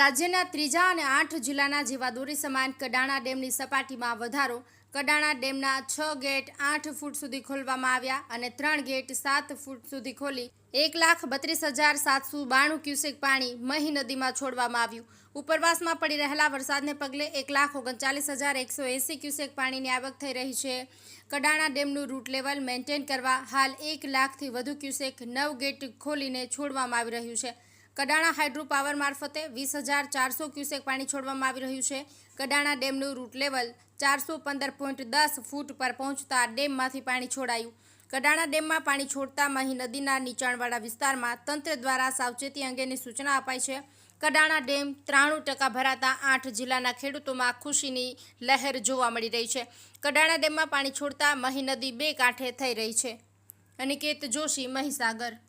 રાજ્યના ત્રીજા અને આઠ જિલ્લાના જીવાદોરી સમાન કડાણા ડેમની સપાટીમાં વધારો. કડાણા ડેમના છ ગેટ આઠ ફૂટ સુધી ખોલવામાં આવ્યા અને ત્રણ ગેટ સાત ફૂટ સુધી ખોલી. એક લાખ બત્રીસ હજાર સાતસો બાણું ક્યુસેક પાણી મહી નદીમાં છોડવામાં આવ્યું. ઉપરવાસમાં પડી રહેલા વરસાદને પગલે એક લાખ ઓગણચાલીસ હજાર એકસો એંસી ક્યુસેક પાણીની આવક થઈ રહી છે. કડાણા ડેમનું રૂટ લેવલ મેન્ટેન કરવા હાલ એક લાખથી વધુ ક્યુસેક નવ ગેટ ખોલીને છોડવામાં આવી રહ્યું છે. કડાણા હાઇડ્રો પાવર મારફતે વીસ હજાર ચારસો ક્યુસેક પાણી છોડવામાં આવી રહ્યું છે. કડાણા ડેમનું રૂટ લેવલ ચારસો પંદર પોઈન્ટ દસ ફૂટ પર પહોંચતા ડેમમાંથી પાણી છોડાયું. કડાણા ડેમમાં પાણી છોડતા મહી નદીના નીચાણવાળા વિસ્તારમાં તંત્ર દ્વારા સાવચેતી અંગેની સૂચના અપાઈ છે. કડાણા ડેમ ત્રાણું ટકા ભરાતા આઠ જિલ્લાના ખેડૂતોમાં ખુશીની લહેર જોવા મળી રહી છે. કડાણા ડેમમાં પાણી છોડતા મહી નદી બે કાંઠે થઈ રહી છે. અનિકેત જોશી, મહીસાગર.